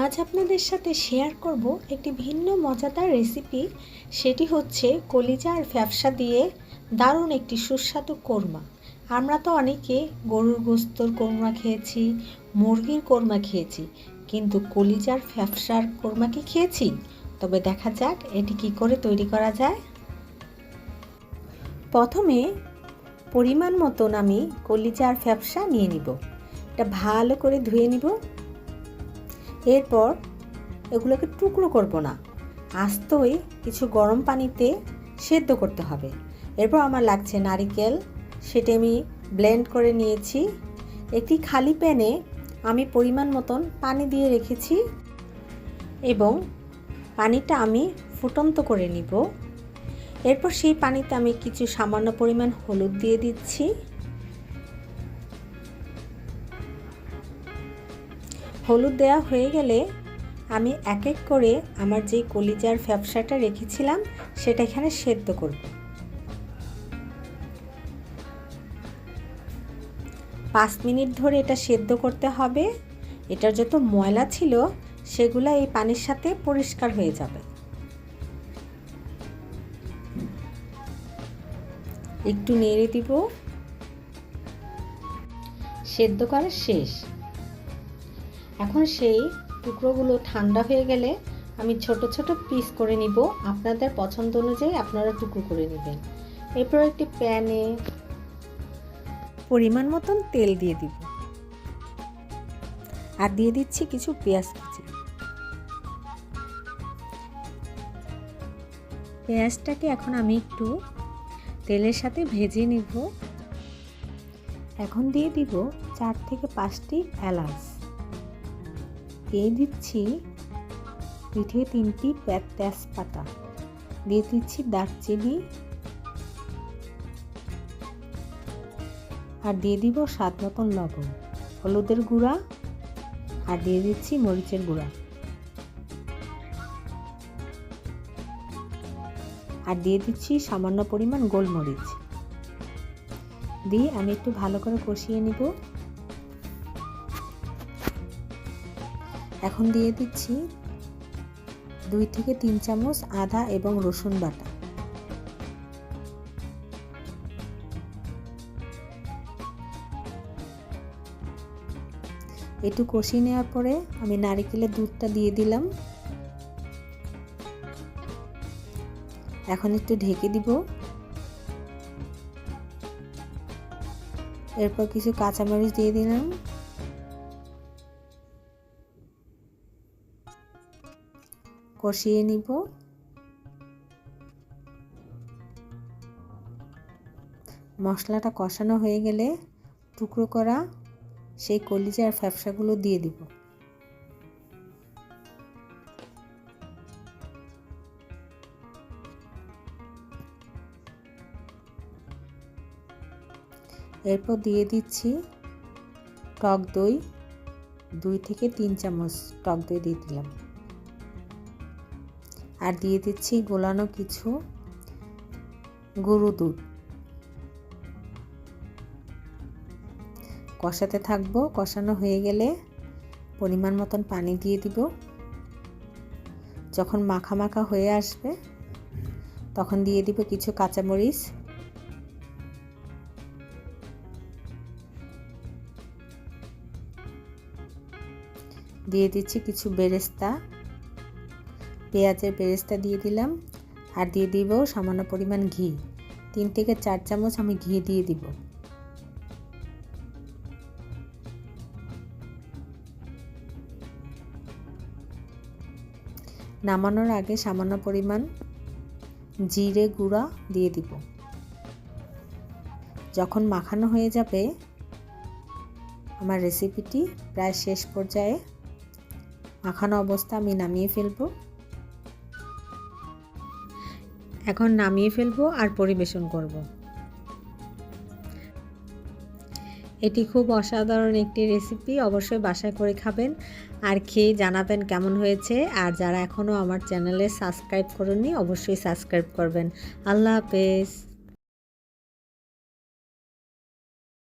আজ আপনাদের সাথে শেয়ার করব একটি ভিন্ন মজাদার রেসিপি সেটি হচ্ছে কলিজা আর ফ্যাপসা দিয়ে দারুণ একটি সুস্বাদু কোরমা। আমরা তো অনেকে গরুর গোস্তর কোরমা খেয়েছি, মুরগির কোরমা খেয়েছি, কিন্তু কলিজার ফ্যাপসার কোরমা কি খেয়েছি? তবে দেখা যাক এটি কি করে তৈরি করা যায়। প্রথমে পরিমাণ মতন আমি কলিজা আর ফ্যাপসা নিয়ে নিব। এটা ভালো করে ধুয়ে নিব। এরপর এগুলোকে টুকরো করব না। আস্তই কিছু গরম পানিতে সেদ্ধ করতে হবে। এরপর আমার লাগছে নারিকেল, সেটা আমি ব্লেন্ড করে নিয়েছি। একটি খালি প্যানে আমি পরিমাণ মতন পানি দিয়ে রেখেছি এবং পানিটা আমি ফুটন্ত করে নিব। এরপর সেই পানিতে আমি কিছু সামান্য পরিমাণ হলুদ দিয়ে দিচ্ছি। হলুদ দেওয়া হয়ে গেলে আমি এক এক করে আমার যে কলিজার ফ্যাপসাটা রেখেছিলাম, সেটা এখানে সেদ্ধ করব। পাঁচ মিনিট ধরে এটা সেদ্ধ করতে হবে। এটার যত ময়লা ছিল, সেগুলো এই পানির সাথে পরিষ্কার হয়ে যাবে। একটু নেড়ে দিব। সেদ্ধ করা শেষ। এখন সেই টুকরোগুলো ঠান্ডা হয়ে গেলে আমি ছোট ছোট পিস করে নিব। আপনাদের পছন্দ অনুযায়ী আপনারা টুকরো করে নেবেন। এরপর একটি প্যানে পরিমাণ মতন তেল দিয়ে দিব। আর দিয়ে দিচ্ছি কিছু পেঁয়াজ কুচি। পেঁয়াজটাকে এখন আমি একটু তেলের সাথে ভেজে নিব। এখন দিয়ে দিব চার থেকে পাঁচটি এলাচ। দিয়ে দিচ্ছি পিঠে তিনটি তেজপাতা। দিয়ে দিচ্ছি দারচিনি। আর দিয়ে দিব স্বাদ মতন লবণ, হলুদের গুঁড়া। আর দিয়ে দিচ্ছি মরিচের গুঁড়া। আর দিয়ে দিচ্ছি সামান্য পরিমাণ গোলমরিচ। দিয়ে আমি একটু ভালো করে কষিয়ে নিব। এখন দিয়ে দিচ্ছি দুই থেকে তিন চামচ আদা এবং রসুন বাটা। একটু কষিয়ে নেওয়ার পরে আমি নারিকেলের দুধটা দিয়ে দিলাম। এখন একটু ঢেকে দিব। এরপর কিছু কাঁচামরিচ দিয়ে দিলাম। কষিয়ে নিব। মশলাটা কষানো হয়ে গেলে টুকরো করা সেই কলিজার ফ্যাপসাগুলো দিয়ে দিব। এরপর দিয়ে দিচ্ছি টক দই, দুই থেকে তিন চামচ টক দই দিয়ে দিলাম। আর দিয়ে দিচ্ছি গোলানো কিছু গরু দুধ। কষাতে থাকব, কষানো হয়ে গেলে পরিমাণ মতন পানি দিয়ে দিব। যখন মাখা মাখা হয়ে আসবে, তখন দিয়ে দিব কিছু কাঁচামরিচ। দিয়ে দিচ্ছি কিছু বেরেস্তা। পেঁয়াজের বেরেস্তা দিয়ে দিলাম আর দিয়ে দিব সামান্য পরিমাণ ঘি। তিন থেকে চার চামচ আমি ঘি দিয়ে দিব। নামানোর আগে সামান্য পরিমাণ জিরে গুঁড়া দিয়ে দিব। যখন মাখানো হয়ে যাবে, আমার রেসিপিটি প্রায় শেষ পর্যায়ে মাখানো অবস্থা আমি নামিয়ে ফেলব। এখন নামিয়ে ফেলব আর পরিবেশন করব। এটি খুব অসাধারণ একটি রেসিপি অবশ্যই বাসায় করে খাবেন। আর খেয়ে জানাবেন কেমন হয়েছে। আর যারা এখনও আমার চ্যানেলে সাবস্ক্রাইব করেননি অবশ্যই সাবস্ক্রাইব করবেন। আল্লাহ হাফেজ।